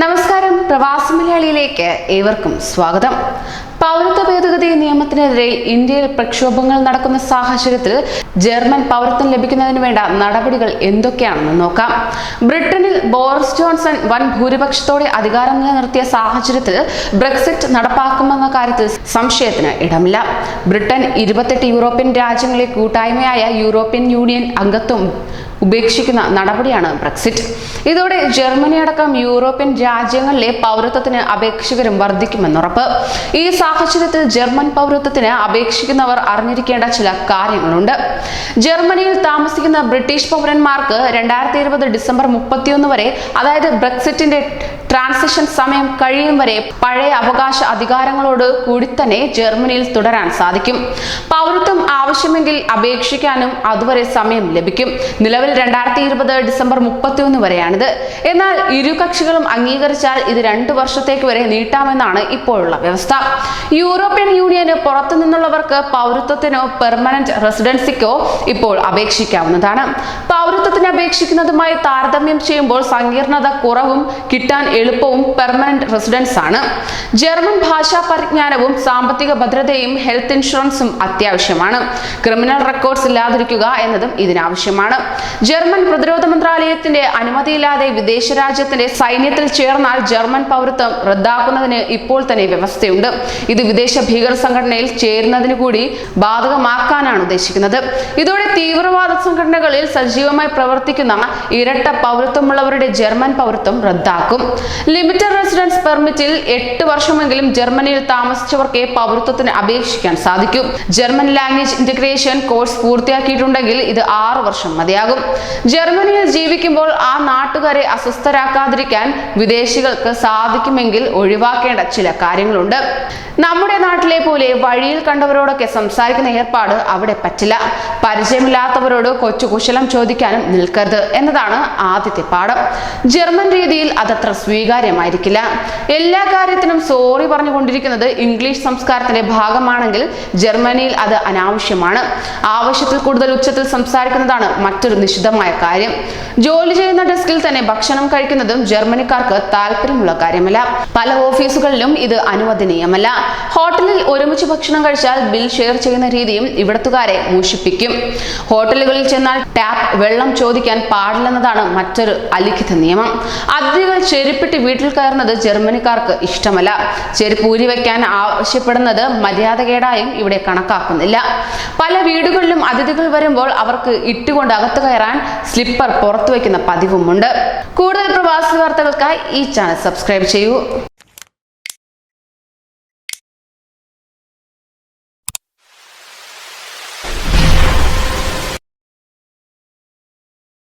നമസ്കാരം. പ്രവാസി മലയാളിയിലേക്ക് ഏവർക്കും സ്വാഗതം. പൗരത്വ ഭേദഗതി നിയമത്തിനെതിരെ ഇന്ത്യയിൽ പ്രക്ഷോഭങ്ങൾ നടക്കുന്ന സാഹചര്യത്തിൽ ജർമ്മൻ പൗരത്വം ലഭിക്കുന്നതിന് വേണ്ട നടപടികൾ എന്തൊക്കെയാണെന്ന് നോക്കാം. ബ്രിട്ടനിൽ ബോറിസ് ജോൺസൺ വൻ ഭൂരിപക്ഷത്തോടെ അധികാരം നിലനിർത്തിയ സാഹചര്യത്തിൽ ബ്രെക്സിറ്റ് നടപ്പാക്കുമെന്ന കാര്യത്തിൽ സംശയത്തിന് ഇടമില്ല. ബ്രിട്ടൻ ഇരുപത്തെട്ട് യൂറോപ്യൻ രാജ്യങ്ങളെ കൂട്ടായ്മയായ യൂറോപ്യൻ യൂണിയൻ അംഗത്വം ഉപേക്ഷിക്കുന്ന നടപടിയാണ് ബ്രെക്സിറ്റ്. ഇതോടെ ജർമ്മനി അടക്കം യൂറോപ്യൻ രാജ്യങ്ങളിലെ പൗരത്വത്തിന് അപേക്ഷകരും വർദ്ധിക്കുമെന്നുറപ്പ് ഈ സാഹചര്യത്തിൽ ജർമ്മൻ പൗരത്വത്തിന് അപേക്ഷിക്കുന്നവർ അറിഞ്ഞിരിക്കേണ്ട ചില കാര്യങ്ങളുണ്ട്. ജർമ്മനിയിൽ താമസിക്കുന്ന ബ്രിട്ടീഷ് പൗരന്മാർക്ക് രണ്ടായിരത്തി ഇരുപത് ഡിസംബർ മുപ്പത്തിയൊന്ന് വരെ അതായത് ബ്രെക്സിറ്റിന്റെ ട്രാൻസിഷൻ സമയം കഴിയും വരെ പഴയ അവകാശ അധികാരങ്ങളോട് കൂടി തന്നെ ജർമ്മനിയിൽ തുടരാൻ സാധിക്കും. പൗരത്വം ആവശ്യമെങ്കിൽ അപേക്ഷിക്കാനും അതുവരെ സമയം ലഭിക്കും. നിലവിൽ രണ്ടായിരത്തി ഇരുപത് ഡിസംബർ മുപ്പത്തിയൊന്ന് വരെയാണിത്. എന്നാൽ ഇരു കക്ഷികളും അംഗീകരിച്ചാൽ ഇത് രണ്ടു വർഷത്തേക്ക് വരെ നീട്ടാമെന്നാണ് ഇപ്പോഴുള്ള വ്യവസ്ഥ. യൂറോപ്യൻ യൂണിയന് പുറത്തു നിന്നുള്ളവർക്ക് പൗരത്വത്തിനോ പെർമനന്റ് റെസിഡൻസിക്കോ ഇപ്പോൾ അപേക്ഷിക്കാവുന്നതാണ്. പൗരത്വത്തിന് അപേക്ഷിക്കുന്നതുമായി താരതമ്യം ചെയ്യുമ്പോൾ സങ്കീർണത കുറവും കിട്ടാൻ എളുപ്പവും പെർമനന്റ് റെസിഡൻസ് ആണ് ജർമ്മൻ ഭാഷാ പരിജ്ഞാനവും സാമ്പത്തിക ഭദ്രതയും ഹെൽത്ത് ഇൻഷുറൻസും അത്യാവശ്യമാണ്. ക്രിമിനൽ റെക്കോർഡ്സ് ഇല്ലാതിരിക്കുക എന്നതും ഇതിനാവശ്യമാണ്. ജർമ്മൻ പ്രതിരോധ മന്ത്രാലയത്തിന്റെ അനുമതിയില്ലാതെ വിദേശ രാജ്യത്തിന്റെ സൈന്യത്തിൽ ചേർന്നാൽ ജർമ്മൻ പൗരത്വം റദ്ദാക്കുന്നതിന് ഇപ്പോൾ തന്നെ വ്യവസ്ഥയുണ്ട്. ഇത് വിദേശ ഭീകര സംഘടനയിൽ ചേരുന്നതിന് കൂടി ബാധകമാക്കാനാണ് ഉദ്ദേശിക്കുന്നത്. ഇതോടെ തീവ്രവാദ സംഘടനകളിൽ സജീവമായി പ്രവർത്തിക്കുന്ന ഇരട്ട പൗരത്വമുള്ളവരുടെ ജർമ്മൻ പൗരത്വം റദ്ദാക്കും. ലിമിറ്റഡ് റെസിഡൻസ് പെർമിറ്റിൽ എട്ട് വർഷമെങ്കിലും ജർമ്മനിയിൽ താമസിച്ചവർക്ക് പൗരത്വത്തിന് അപേക്ഷിക്കാൻ സാധിക്കും. ജർമ്മൻ ലാംഗ്വേജ് ഇന്റഗ്രേഷൻ കോഴ്സ് പൂർത്തിയാക്കിയിട്ടുണ്ടെങ്കിൽ ഇത് ആറ് വർഷം മതിയാകും. ജർമ്മനിയിൽ ജീവിക്കുമ്പോൾ ആ നാട്ടുകാരെ അസ്വസ്ഥരാക്കാതിരിക്കാൻ വിദേശികൾക്ക് സാധിക്കുമെങ്കിൽ ഒഴിവാക്കേണ്ട ചില കാര്യങ്ങളുണ്ട്. നമ്മുടെ നാട്ടിലെ പോലെ വഴിയിൽ കണ്ടവരോടൊക്കെ സംസാരിക്കുന്ന ഏർപ്പാട് അവിടെ പറ്റില്ല. പരിചയമില്ലാത്തവരോട് കൊച്ചു കുശലം ചോദിക്കാനും നിൽക്കരുത് എന്നതാണ് ആദ്യത്തെ പാഠം. ജർമ്മൻ രീതിയിൽ അതത്ര സ്വീകാര്യമായിരിക്കില്ല. എല്ലാ കാര്യത്തിനും സോറി പറഞ്ഞുകൊണ്ടിരിക്കുന്നത് ഇംഗ്ലീഷ് സംസ്കാരത്തിന്റെ ഭാഗമാണെങ്കിൽ ജർമ്മനിയിൽ അത് അനാവശ്യമാണ്. ആവശ്യത്തിൽ കൂടുതൽ ഉച്ചത്തിൽ സംസാരിക്കുന്നതാണ് മറ്റൊരു നിശിതമായ കാര്യം. ജോലി ചെയ്യുന്ന ഡെസ്കിൽ തന്നെ ഭക്ഷണം കഴിക്കുന്നതും ജർമ്മനിക്കാർക്ക് താല്പര്യമുള്ള കാര്യമല്ല. പല ഓഫീസുകളിലും ഇത് അനുവദനീയമല്ല. ഹോട്ടലിൽ ഒരുമിച്ച് ഭക്ഷണം കഴിച്ചാൽ ബിൽ ഷെയർ ചെയ്യുന്ന രീതിയും ഇവിടത്തുകാരെ മൂഷിപ്പിക്കും. ഹോട്ടലുകളിൽ ചെന്നാൽ ടാപ്പ് വെള്ളം ചോദിക്കാൻ പാടില്ലെന്നതാണ് മറ്റൊരു അലിഖിത നിയമം. അതിഥികൾ ചെരുപ്പിട്ട് വീട്ടിൽ കയറുന്നത് ജർമ്മനിക്കാർക്ക് ഇഷ്ടമല്ല. ചെരുപ്പ് ഊരി വയ്ക്കാൻ ആവശ്യപ്പെടുന്നത് മര്യാദകേടായും ഇവിടെ കണക്കാക്കുന്നില്ല. പല വീടുകളിലും അതിഥികൾ വരുമ്പോൾ അവർക്ക് ഇട്ടുകൊണ്ട് അകത്ത് കയറാൻ സ്ലിപ്പർ പുറത്തു വയ്ക്കുന്ന പതിവുമുണ്ട്. കൂടുതൽ പ്രവാസി വാർത്തകൾക്കായി ഈ ചാനൽ സബ്സ്ക്രൈബ് ചെയ്യൂ.